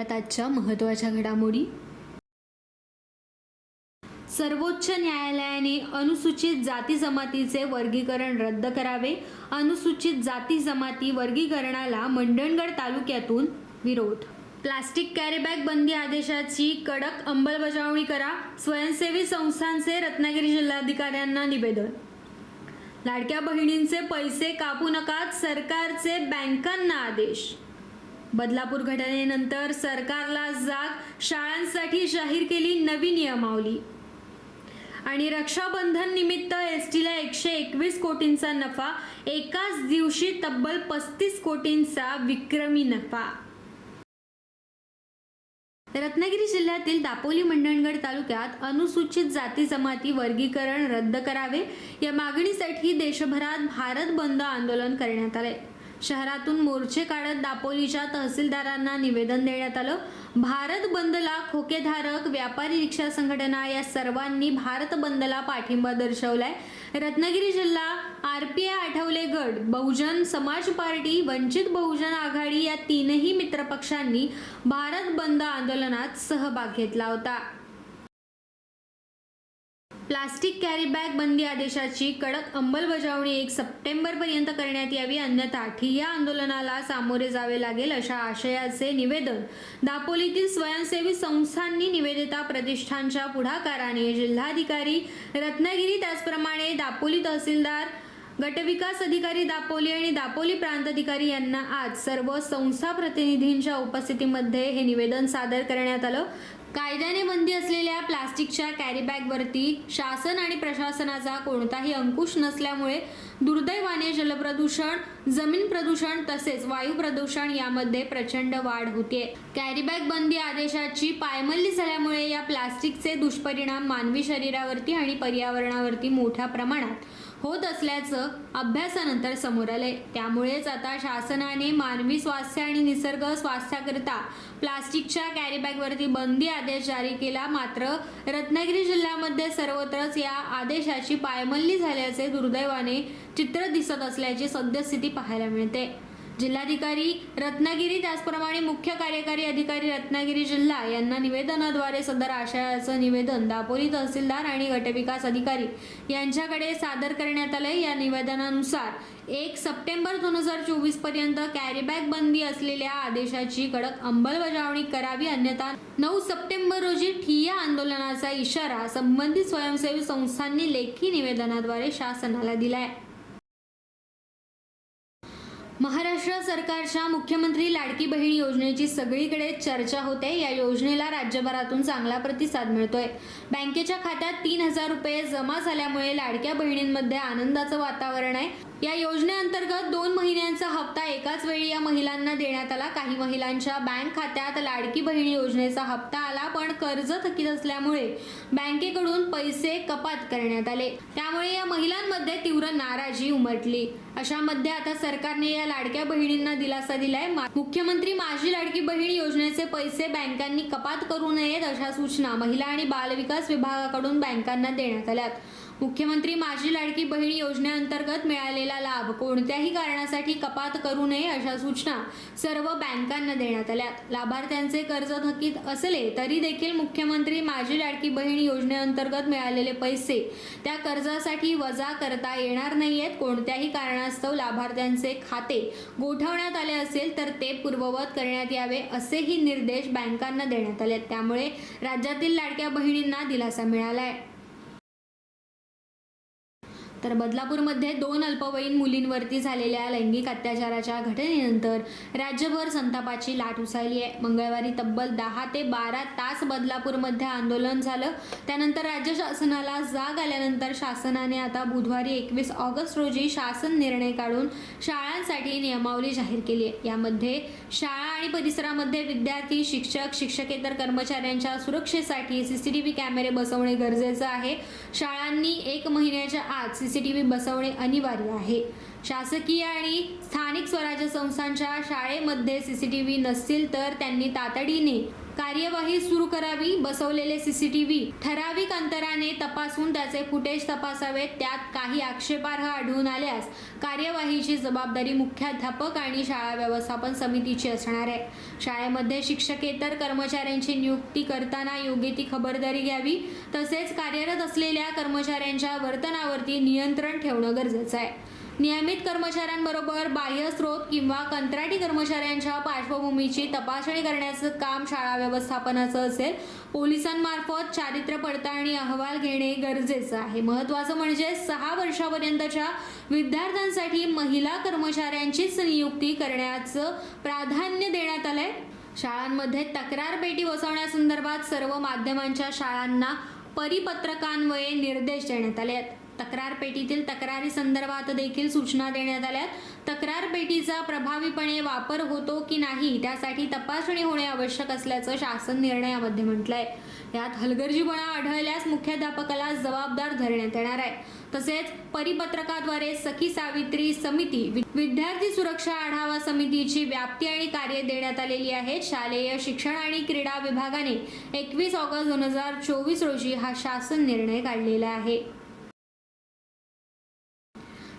ऐकूयात आजच्या महत्त्वाच्या घडामोडी. सर्वोच्च न्यायालयाने अनुसूचित जाती जमातीचे वर्गीकरण रद्द करावे. अनुसूचित जाती जमाती वर्गीकरणाला मंडणगड तालुक्यातून विरोध. प्लास्टिक कॅरीबॅग बंदी आदेशाची कडक अंमलबजावणी करा. स्वयंसेवी संस्थांचे रत्नागिरी जिल्हाधिकाऱ्यांना निवेदन. लाडक्या बहिणींचे पैसे कापू नका सरकारचे बँकांना आदेश. बदलापूर घटनेनंतर सरकारला जाग शाळांसाठी जाहीर केली नवी नियमावली. आणि रक्षाबंधन निमित्त एस टीला एकशे एकवीस कोटींचा नफा एकाच दिवशी तब्बल पस्तीस कोटींचा विक्रमी नफा. रत्नागिरी जिल्ह्यातील दापोली मंडणगड तालुक्यात अनुसूचित जाती जमाती वर्गीकरण रद्द करावे या मागणीसाठी देशभरात भारत बंद आंदोलन करण्यात आले शहरातून मोर्चे काढत दापोलीच्या तहसीलदारांना निवेदन देण्यात आलं. भारत बंदला खोकेधारक व्यापारी रिक्षा संघटना या सर्वांनी भारत बंदला पाठिंबा दर्शवलाय. रत्नागिरी जिल्हा आर पी आय आठवले गट बहुजन समाज पार्टी वंचित बहुजन आघाडी या तीनही मित्रपक्षांनी भारत बंद आंदोलनात सहभाग घेतला होता. प्लास्टिक कॅरी बॅग बंदी आदेशाची कडक अंमलबजावणी एक सप्टेंबर पर्यंत करण्यात यावी अन्यथा ठिय्या आंदोलनाला सामोरे जावे लागेल अशा आशयाचे निवेदन दापोलीतील स्वयंसेवी संस्थांनी निवेदिता प्रतिष्ठानच्या पुढाकाराने जिल्हाधिकारी रत्नागिरी त्याचप्रमाणे दापोली तहसीलदार गटविकास अधिकारी दापोली आणि दापोली प्रांताधिकारी यांना आज सर्व संस्था प्रतिनिधींच्या उपस्थितीमध्ये हे निवेदन सादर करण्यात आलं. कायद्याने बंदी असलेल्या प्लास्टिकच्या कॅरीबॅगवरती शासन आणि प्रशासनाचा कोणताही अंकुश नसल्यामुळे दुर्दैवाने जलप्रदूषण जमीन प्रदूषण तसेच वायू प्रदूषण यामध्ये प्रचंड वाढ होते. कॅरीबॅग बंदी आदेशाची पायमल्ली झाल्यामुळे या प्लास्टिकचे दुष्परिणाम मानवी शरीरावरती आणि पर्यावरणावरती मोठ्या प्रमाणात होत असल्याचं अभ्यासानंतर समोर आलंय. त्यामुळेच आता शासनाने मानवी स्वास्थ्य आणि निसर्ग स्वास्थ्याकरिता प्लास्टिकच्या कॅरीबॅगवरती बंदी आदेश जारी केला. मात्र रत्नागिरी जिल्ह्यामध्ये सर्वत्रच या आदेशाची पायमल्ली झाल्याचे दुर्दैवाने चित्र दिसत असल्याची सद्यस्थिती पाहायला मिळते. जिल्हाधिकारी रत्नागिरी त्याचप्रमाणे मुख्य कार्यकारी अधिकारी रत्नागिरी जिल्हा यांना निवेदनाद्वारे सदर आशयाचं निवेदन दापोली तहसीलदार आणि गटविकास अधिकारी यांच्याकडे सादर करण्यात आलंय. या निवेदनानुसार एक सप्टेंबर दोन हजार चोवीसपर्यंत कॅरीबॅग बंदी असलेल्या आदेशाची कडक अंमलबजावणी करावी अन्यथा नऊ सप्टेंबर रोजी ठिय्या आंदोलनाचा इशारा संबंधित स्वयंसेवी संस्थांनी लेखी निवेदनाद्वारे शासनाला दिलाय. महाराष्ट्र सरकारच्या मुख्यमंत्री लाडकी बहीण योजनेची सगळीकडे चर्चा होते. या योजनेला राज्यभरातून चांगला प्रतिसाद मिळतोय. बँकेच्या खात्यात तीन हजार रुपये जमा झाल्यामुळे लाडक्या बहिणींमध्ये आनंदाचं वातावरण आहे. या योजनेअंतर्गत दोन महिन्यांचा हप्ता एकाच वेळी या महिलांना देण्यात आला. काही महिलांच्या बँक खात्यात लाडकी बहीण योजनेचा हप्ता आला पण कर्ज थकीत असल्यामुळे बँकेकडून पैसे कपात करण्यात आले. त्यामुळे या महिलांमध्ये तीव्र नाराजी उमटली. अशामध्ये आता सरकारने या लाडक्या बहिणींना दिलासा दिलाय. मुख्यमंत्री माझी लाडकी बहीण योजनेचे पैसे बँकांनी कपात करू नयेत अशा सूचना महिला आणि बालविकास विभागाकडून बँकांना देण्यात आल्यात. मुख्यमंत्री माझी लाडकी बहीण योजनेअंतर्गत मिळालेला लाभ कोणत्याही कारणासाठी कपात करू नये अशा सूचना सर्व बँकांना देण्यात आल्या. लाभार्थ्यांचे कर्ज थकीत असले तरी देखील मुख्यमंत्री माझी लाडकी बहीण योजनेअंतर्गत मिळालेले पैसे त्या कर्जासाठी वजा करता येणार नाहीयेत. कोणत्याही कारणास्तव लाभार्थ्यांचे खाते गोठवण्यात आले असेल तर ते पूर्ववत करण्यात यावे असेही निर्देश बँकांना देण्यात आले त्यामुळे राज्यातील लाडक्या बहिणींना दिलासा मिळाला आहे तर बदलापूरमध्ये दोन अल्पवयीन मुलींवरती झालेल्या लैंगिक अत्याचाराच्या घटनेनंतर राज्यभर संतापाची लाट उसळली आहे. मंगळवारी तब्बल दहा ते बारा तास बदलापूरमध्ये आंदोलन झालं. त्यानंतर राज्य शासनाला जाग आल्यानंतर शासनाने आता बुधवारी एकवीस ऑगस्ट रोजी शासन निर्णय काढून शाळांसाठी नियमावली जाहीर केली आहे. यामध्ये शाळा आणि परिसरामध्ये विद्यार्थी शिक्षक शिक्षकेतर कर्मचाऱ्यांच्या सुरक्षेसाठी सीसीटीव्ही कॅमेरे बसवणे गरजेचं आहे. शाळांनी एक महिन्याच्या आत सीसीटीव्ही बसवणे अनिवार्य आहे. शासकीय आणि स्थानिक स्वराज्य संस्थांच्या शाळेमध्ये सीसीटीव्ही नसतील तर त्यांनी तातडीने कार्यवाही सुरू करावी बसवलेले सीसीटीव्ही ठराविक अंतराने तपासून त्याचे फुटेज तपासावेत त्यात काही आक्षेपार्ह आढळून आल्यास कार्यवाहीची जबाबदारी मुख्याध्यापक आणि शाळा व्यवस्थापन समितीची असणार आहे. शाळेमध्ये शिक्षकेतर कर्मचाऱ्यांची नियुक्ती करताना योग्य ती खबरदारी घ्यावी तसेच कार्यरत असलेल्या कर्मचाऱ्यांच्या वर्तनावरती नियंत्रण ठेवणं गरजेचं आहे. नियमित कर्मचाऱ्यांबरोबर बाह्य स्रोत किंवा कंत्राटी कर्मचाऱ्यांच्या पार्श्वभूमीची तपासणी करण्याचं काम शाळा व्यवस्थापनाचं असेल. पोलिसांमार्फत चारित्र्य पडताळणी अहवाल घेणे गरजेचं आहे. महत्त्वाचं म्हणजे सहा वर्षापर्यंतच्या विद्यार्थ्यांसाठी महिला कर्मचाऱ्यांचीच नियुक्ती करण्याचं प्राधान्य देण्यात आलंय. शाळांमध्ये तक्रार पेटी बसवण्यासंदर्भात सर्व माध्यमांच्या शाळांना परिपत्रकान्वये निर्देश देण्यात आले आहेत. तक्रार पेटीतील तक्रारी संदर्भात देखील सूचना देण्यात आल्यात तक्रार पेटीचा प्रभावीपणे वापर होतो की नाही त्यासाठी तपासणी होणे आवश्यक असल्याचं शासन निर्णयामध्ये म्हटलंय. यात हलगर्जीपणा आढळल्यास मुख्याध्यापकाला जबाबदार धरण्यात येणार आहे. तसेच परिपत्रकाद्वारे सखी सावित्री समिती वि- विद्यार्थी सुरक्षा आढावा समितीची व्याप्ती आणि कार्य देण्यात आलेली आहेत शालेय शिक्षण आणि क्रीडा विभागाने एकवीस ऑगस्ट दोन हजार चोवीस रोजी हा शासन निर्णय काढलेला आहे.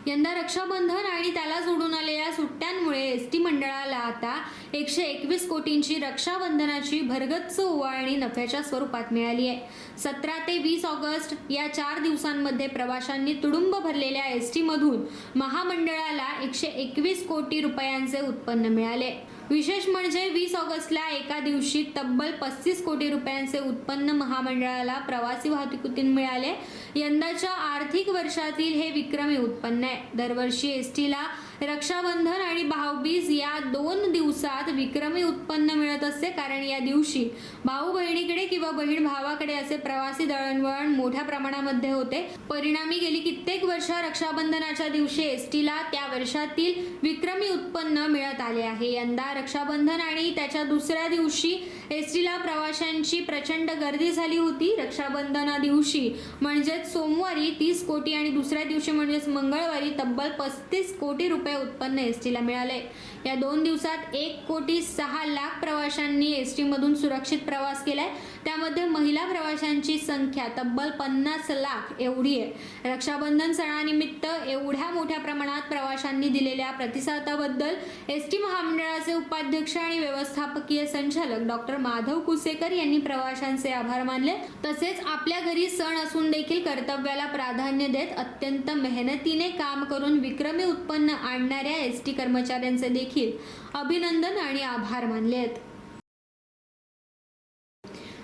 यंदा रक्षाबंधन आणि त्याला जोडून आलेल्या सुट्ट्यांमुळे एस टी मंडळाला आता एकशे एकवीस कोटींची रक्षाबंधनाची भरगच्च ओवाळणी नफ्याच्या स्वरूपात मिळाली आहे. सतरा ते वीस ऑगस्ट या चार दिवसांमध्ये प्रवाशांनी तुडुंब भरलेल्या एस टी मधून महामंडळाला एकशे एकवीस कोटी रुपयांचे उत्पन्न मिळाले. विशेष म्हणजे वीस ऑगस्टला एका दिवशी तब्बल पस्तीस कोटी रुपयांचे उत्पन्न महामंडळाला प्रवासी वाहतुकीतून मिळाले. यंदाच्या आर्थिक वर्षातील हे विक्रमी उत्पन्न आहे. दरवर्षी एस टीला रक्षाबंधन आणि भाऊबीज या दोन दिवसात विक्रमी उत्पन्न मिळत असते. कारण या दिवशी भाऊ बहिणीकडे किंवा बहीण भावाकडे असे प्रवासी दळणवळण मोठ्या प्रमाणामध्ये होते. परिणामी गेली कित्येक वर्ष रक्षाबंधनाच्या दिवशी एस टीला त्या वर्षातील विक्रमी उत्पन्न मिळत आले आहे. यंदा रक्षाबंधन आणि त्याच्या दुसऱ्या दिवशी एस टीला प्रवाशांची प्रचंड गर्दी झाली होती. रक्षाबंधना दिवशी म्हणजेच सोमवारी तीस कोटी आणि दुसऱ्या दिवशी म्हणजेच मंगळवारी तब्बल पस्तीस कोटी रुपये उत्पन्न एस टीला मिळाले. या दोन दिवसात एक कोटी सहा लाख प्रवाशांनी एस टीमधून सुरक्षित प्रवास केलाय. त्यामध्ये महिला प्रवाशांची संख्या तब्बल पन्नास लाख एवढी आहे. रक्षाबंधन सणानिमित्त एवढ्या मोठ्या प्रमाणात प्रवाशांनी दिलेल्या प्रतिसादाबद्दल एस टी महामंडळाचे उपाध्यक्ष आणि व्यवस्थापकीय संचालक डॉक्टर माधव कुसेकर यांनी प्रवाशांचे आभार मानले. तसेच आपल्या घरी सण असून देखील कर्तव्याला प्राधान्य देत अत्यंत मेहनतीने काम करून विक्रमी उत्पन्न आणणाऱ्या एस टी कर्मचाऱ्यांचे देखील अभिनंदन आणि आभार मानले आहेत.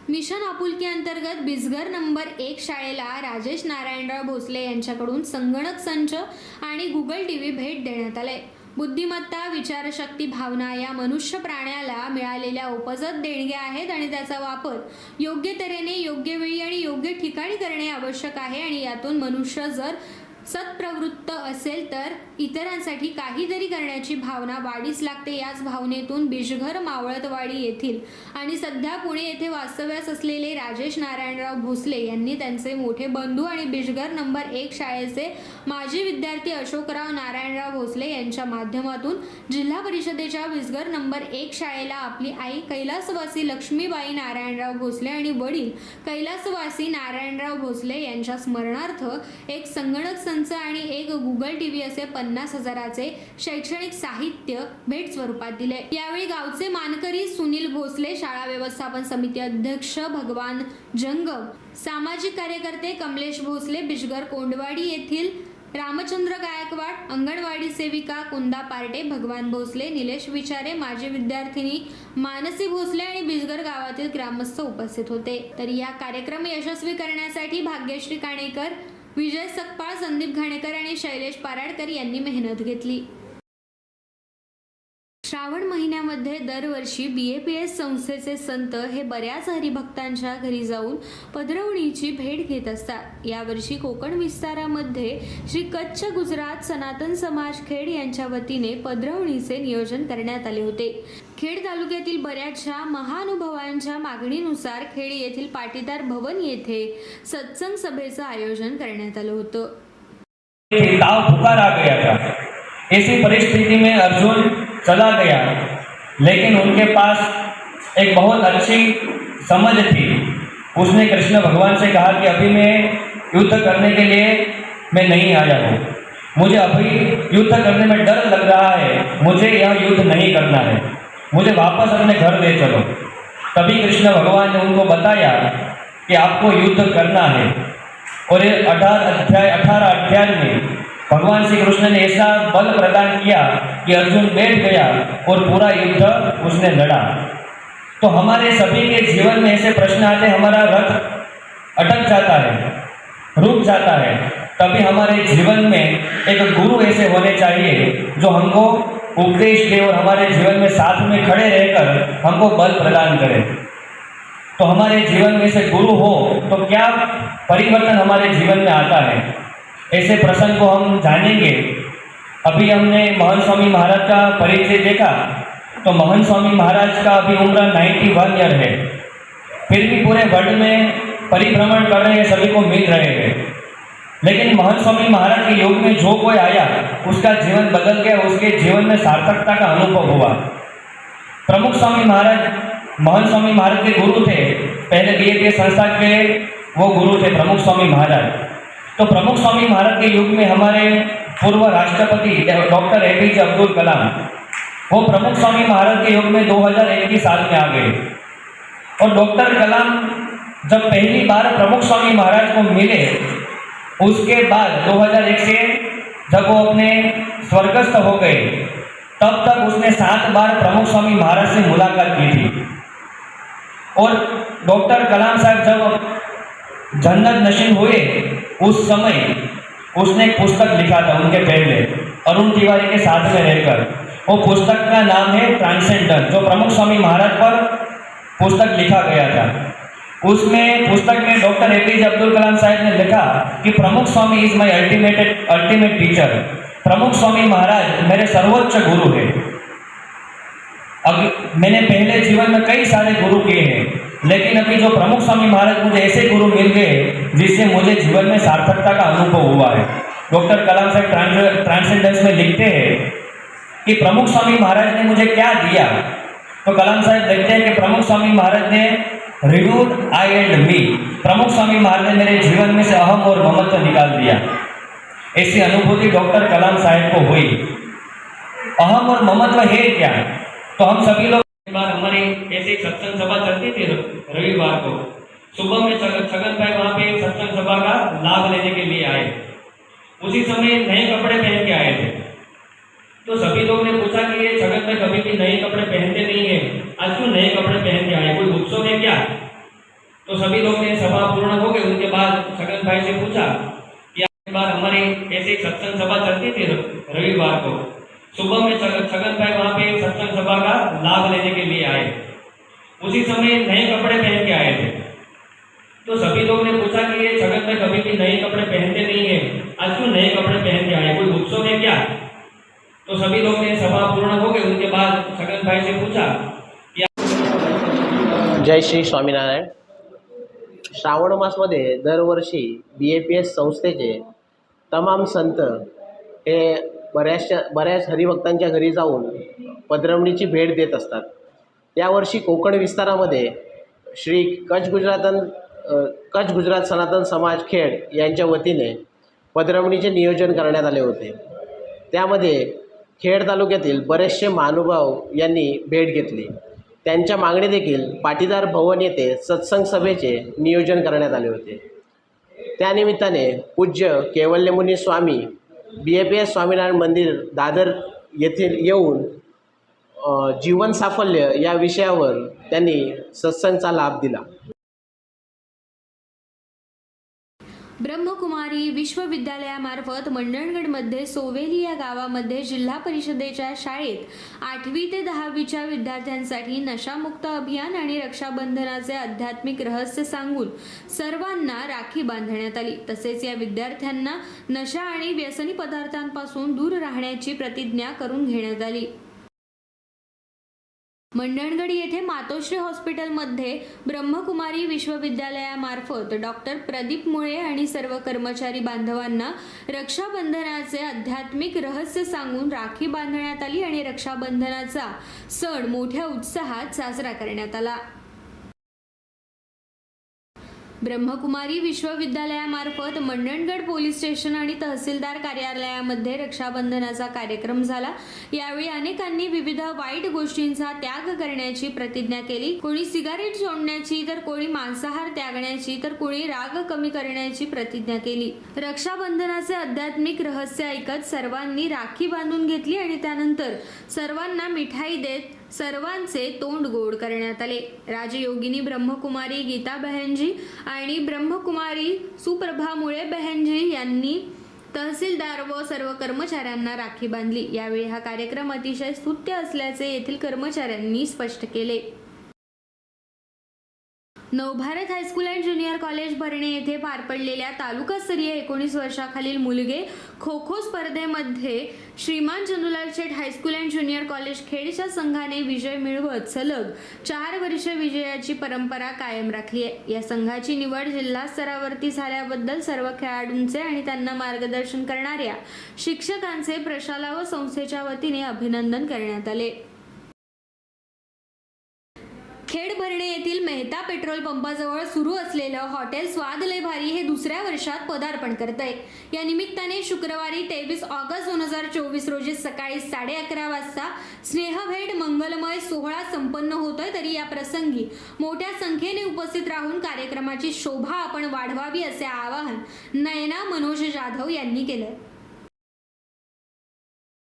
मिशन आपुलकी अंतर्गत बिजगर नंबर एक शाळेला राजेश नारायणराव भोसले यांच्याकडून संगणक संच आणि गुगल टी व्ही भेट देण्यात आले. बुद्धिमत्ता विचारशक्ती भावना या मनुष्य प्राण्याला मिळालेल्या उपजत देणग्या आहेत आणि त्याचा वापर योग्य तऱ्हेने योग्य वेळी आणि योग्य ठिकाणी करणे आवश्यक आहे आणि यातून मनुष्य जर सत्प्रवृत्त असेल तर इतरांसाठी काहीतरी करण्याची भावना वाढीस लागते. याच भावनेतून बिजघर मावळतवाडी येथील आणि सध्या पुणे येथे वास्तव्यास असलेले राजेश नारायणराव भोसले यांनी त्यांचे मोठे बंधू आणि बिजघर नंबर एक शाळेचे माजी विद्यार्थी अशोकराव नारायणराव भोसले यांच्या माध्यमातून जिल्हा परिषदेच्या बिजघर नंबर एक शाळेला आपली आई कैलासवासी लक्ष्मीबाई नारायणराव भोसले आणि वडील कैलासवासी नारायणराव भोसले यांच्या स्मरणार्थ एक संगणक संच आणि एक गुगल टीव्ही असे पन्नास हजाराचे शैक्षणिक साहित्य भेट स्वरूपात दिले. यावेळी गावचे मानकरी सुनील भोसले शाळा व्यवस्थापन समिती अध्यक्ष भगवान जंगम सामाजिक कार्यकर्ते कमलेश भोसले बिजगर कोंडवाडी येथील रामचंद्र गायकवाड अंगणवाडी सेविका कुंदा पार्टे भगवान भोसले निलेश विचारे माजी विद्यार्थिनी मानसी भोसले आणि बिजगर गावातील ग्रामस्थ उपस्थित होते. तर या कार्यक्रम यशस्वी करण्यासाठी भाग्यश्री काणेकर विजय सकपाळ संदीप घाणेकर आणि शैलेश पाराडकर यांनी मेहनत घेतली. श्रावण महिन्यामध्ये दरवर्षी बी ए पी एस संस्थेचे संत हे बऱ्याच हरिभक्तांच्या घरी जाऊन पधरवणीची भेट घेत असतात. यावर्षी कोकण विस्तारामध्ये श्री कच्छ गुजरात सनातन समाज खेड यांच्या वतीने पधरवणीचे नियोजन करण्यात आले होते. खेड तालुक्यातील बऱ्याचशा महानुभावांच्या मागणीनुसार खेड येथील पाटीदार भवन येथे सत्संग सभेचं आयोजन करण्यात आलं होतं. ताव पुकार आ गया था ऐसी परिस्थिति में अर्जुन चला गया लेकिन उनके पास एक बहुत अच्छी समझ थी. उसने कृष्ण भगवान से कहा कि अभी मैं युद्ध करने के लिए मैं नहीं आया हूँ. मुझे अभी युद्ध करने में डर लग रहा है. मुझे यह युद्ध नहीं करना है. मुझे वापस अपने घर ले चलो। तभी कृष्ण भगवान ने उनको बताया कि आपको युद्ध करना है। और ये अठारह अध्याय अठारह अध्याय में भगवान श्री कृष्ण ने ऐसा बल प्रदान किया कि अर्जुन बैठ गया और पूरा युद्ध उसने लड़ा। तो हमारे सभी के जीवन में ऐसे प्रश्न आते हमारा रथ अटक जाता है, रुक जाता है। तभी हमारे जीवन में एक गुरु ऐसे होने चाहिए जो हमको उपदेश दे और हमारे जीवन में साथ में खड़े रहकर हमको बल प्रदान करें। तो हमारे जीवन में से गुरु हो तो क्या परिवर्तन हमारे जीवन में आता है? ऐसे प्रसंग को हम जानेंगे। अभी हमने महन स्वामी महाराज का परिचय देखा। तो महन स्वामी महाराज का अभी उम्र 91 वन ईयर है। फिर भी पूरे वर्ल्ड में परिभ्रमण कर रहे हैं, सभी को मिल रहे हैं। लेकिन महन स्वामी महाराज के योग में जो कोई आया, उसका जीवन बदल गया, उसके जीवन में सार्थकता का अनुभव हुआ। प्रमुख स्वामी महाराज महन स्वामी महाराज के गुरु थे। पहले बी संस्था के वो गुरु थे प्रमुख स्वामी महाराज। तो प्रमुख स्वामी महाराज के युग में हमारे पूर्व राष्ट्रपति डॉक्टर ए पी जे अब्दुल कलाम, वो प्रमुख स्वामी महाराज के युग में 2001 की साल में आ गए। और डॉक्टर कलाम जब पहली बार प्रमुख स्वामी महाराज को मिले उसके बाद 2001 से जब वो अपने स्वर्गस्थ हो गए, तब तक उसने सात बार प्रमुख स्वामी महाराज से मुलाकात की थी। और डॉक्टर कलाम साहब जब जन्नत नशीन हुए, उस समय उसने एक पुस्तक लिखा था उनके पहले अरुण तिवारी के साथ में रहकर। वो पुस्तक का नाम है ट्रांसेंडर जो प्रमुख स्वामी महाराज पर पुस्तक लिखा गया था। उसमें पुस्तक में डॉक्टर ए पी जे अब्दुल कलाम साहब ने लिखा कि प्रमुख स्वामी इज़ माई अल्टीमेटेड अल्टीमेट टीचर प्रमुख स्वामी महाराज मेरे सर्वोच्च गुरु है। अब मैंने पहले जीवन में कई सारे गुरु किए हैं, लेकिन अभी जो प्रमुख स्वामी महाराज मुझे ऐसे गुरु मिल गए जिससे मुझे जीवन में सार्थकता का अनुभव हुआ है। डॉक्टर कलाम साहब ट्रांस, ट्रांसेंडेंस में लिखते हैं कि प्रमुख स्वामी महाराज ने मुझे क्या दिया? तो कलाम साहब लिखते हैं कि प्रमुख स्वामी महाराज ने रिड्यूड आई एंड मी, प्रमुख स्वामी महाराज ने मेरे जीवन में से अहम और ममत्व निकाल दिया। ऐसी अनुभूति डॉक्टर कलाम साहब को हुई। अहम और ममत्व है क्या? तो हम सभी लोग बार हमारी ऐसे सत्संग सभा चलती थी रविवार को। सुबह में छगन भाई वहाँ पे सत्संग सभा का लाभ लेने के लिए आए। उसी समय नए कपड़े पहन के आए थे। तो सभी लोग ने पूछा कि ये जगत भाई कभी भी नए कपड़े पहनते नहीं है। आज क्यों नए कपड़े पहन के आए? कोई उत्सव है क्या? तो सभी लोग ने सभा पूर्ण हो गए उनके बाद छगन भाई से पूछा कि एक बार हमारी ऐसे एक सत्संग सभा चलती थी रविवार को सुबह में छगन छगन भाई वहाँ पे सत्संग सभा का लाभ लेने के लिए आए उसी समय नए कपड़े पहन के आए थे तो सभी लोग ने पूछा कि ये छगन भाई कभी भी नए कपड़े पहनते नहीं है आज क्यों नए कपड़े पहन के आए कोई उत्सव है क्या तो सभी लोग ने सभा पूर्ण हो गई उनके बाद छगन भाई से पूछा जय श्री स्वामीनारायण. श्रावण मासमध्ये दरवर्षी बी ए पी एस संस्थेचे तमाम संत हे बऱ्याचशा बऱ्याच हरिभक्तांच्या घरी जाऊन पदरमणीची भेट देत असतात. यावर्षी कोकण विस्तारामध्ये श्री कच्छ गुजरातन कच्छ गुजरात सनातन समाज खेड यांच्या वतीने पदरमणीचे नियोजन करण्यात आले होते. त्यामध्ये खेड तालुक्यातील बरेचसे महानुभाव यांनी भेट घेतली. त्यांच्या मागणी देखील पाटीदार भवन येथे सत्संग सभेचे नियोजन करण्यात आले होते. त्यानिमित्ताने पूज्य Kevalyamuni Swami B A P S Swaminarayan मंदिर दादर येथील येऊन जीवन साफल्य या विषयावर त्यांनी सत्संगचा लाभ दिला. ब्रह्मकुमारी विश्वविद्यालयामार्फत मंडणगडमध्ये सोवेली या गावामध्ये जिल्हा परिषदेच्या शाळेत आठवी ते दहावीच्या विद्यार्थ्यांसाठी नशामुक्त अभियान आणि रक्षाबंधनाचे आध्यात्मिक रहस्य सांगून सर्वांना राखी बांधण्यात आली. तसेच या विद्यार्थ्यांना नशा आणि व्यसनी पदार्थांपासून दूर राहण्याची प्रतिज्ञा करून घेण्यात आली. मंडणगड येथे मातोश्री हॉस्पिटलमध्ये ब्रह्मकुमारी विश्वविद्यालयामार्फत डॉक्टर प्रदीप मुळे आणि सर्व कर्मचारी बांधवांना रक्षाबंधनाचे आध्यात्मिक रहस्य सांगून राखी बांधण्यात आली आणि रक्षाबंधनाचा सण मोठ्या उत्साहात साजरा करण्यात आला. ब्रह्मकुमारी विश्वविद्यालयामार्फत मंडणगड पोलीस स्टेशन आणि तहसीलदार कार्यालयामध्ये रक्षाबंधनाचा कार्यक्रम झाला. यावेळी अनेकांनी विविध वाईट गोष्टींचा त्याग करण्याची प्रतिज्ञा केली. कोणी सिगारेट सोडण्याची तर कोणी मांसाहार त्यागण्याची तर कोणी राग कमी करण्याची प्रतिज्ञा केली. रक्षाबंधनाचे आध्यात्मिक रहस्य ऐकत सर्वांनी राखी बांधून घेतली आणि त्यानंतर सर्वांना मिठाई देत सर्वांचे तोंड गोड करण्यात आले. राजयोगिनी ब्रह्मकुमारी गीता बहनजी आणि ब्रह्मकुमारी सुप्रभा मुळे बहनजी यांनी तहसीलदार व सर्व कर्मचाऱ्यांना राखी बांधली. यावेळी हा कार्यक्रम अतिशय स्तुत्य असल्याचे येथील कर्मचाऱ्यांनी स्पष्ट केले. Navbharat high school and junior college Bharane येथे पार पडलेल्या तालुकास्तरीय एकोणीस वर्षाखालील मुलगे खो खो स्पर्धेमध्ये Shriman Chandulal Sheth high school and junior college खेडच्या संघाने विजय मिळवत सलग चार वर्ष विजयाची परंपरा कायम राखली आहे. या संघाची निवड जिल्हा स्तरावरती झाल्याबद्दल सर्व खेळाडूंचे आणि त्यांना मार्गदर्शन करणाऱ्या शिक्षकांचे प्रशाला व संस्थेच्या वतीने अभिनंदन करण्यात आले खेड भरणे येथील मेहता पेट्रोल पंपाजवळ सुरू असलेलं हॉटेल स्वाद लय भारी हे दुसऱ्या वर्षात पदार्पण करत आहे या निमित्ताने शुक्रवारी तेवीस ऑगस्ट दोन हजार चोवीस रोजी सकाळी साडे अकरा वाजता स्नेहभेट मंगलमय सोहळा संपन्न होतोय तरी या प्रसंगी मोठ्या संख्येने उपस्थित राहून कार्यक्रमाची शोभा आपण वाढवावी असे आवाहन नयना मनोज जाधव यांनी केलंय.